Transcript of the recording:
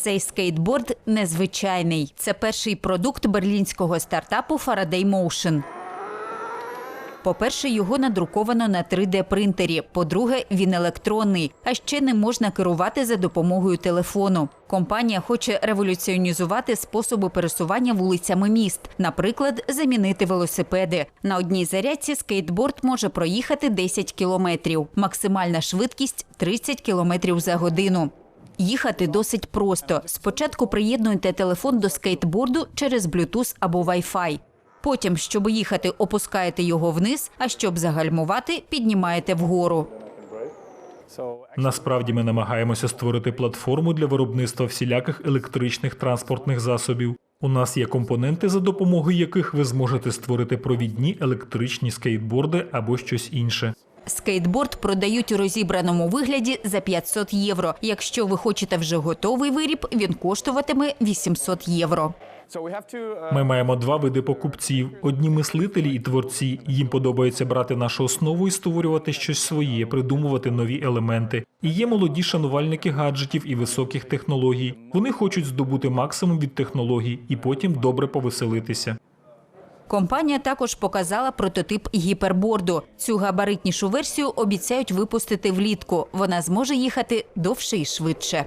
Цей скейтборд незвичайний. Це перший продукт берлінського стартапу Faraday Motion. По-перше, його надруковано на 3D-принтері. По-друге, він електронний, а ще не можна керувати за допомогою телефону. Компанія хоче революціонізувати способи пересування вулицями міст, наприклад, замінити велосипеди. На одній зарядці скейтборд може проїхати 10 кілометрів. Максимальна швидкість 30 кілометрів за годину. Їхати досить просто. Спочатку приєднуйте телефон до скейтборду через Bluetooth або Wi-Fi. Потім, щоб їхати, опускаєте його вниз, а щоб загальмувати, піднімаєте вгору. Насправді ми намагаємося створити платформу для виробництва всіляких електричних транспортних засобів. У нас є компоненти, за допомогою яких ви зможете створити провідні електричні скейтборди або щось інше. Скейтборд продають у розібраному вигляді за 500 євро. Якщо ви хочете вже готовий виріб, він коштуватиме 800 євро. Ми маємо два види покупців: одні мислителі і творці. Їм подобається брати нашу основу і створювати щось своє, придумувати нові елементи. І є молоді шанувальники гаджетів і високих технологій. Вони хочуть здобути максимум від технологій і потім добре повеселитися. Компанія також показала прототип гіперборду. Цю габаритнішу версію обіцяють випустити влітку. Вона зможе їхати довше і швидше.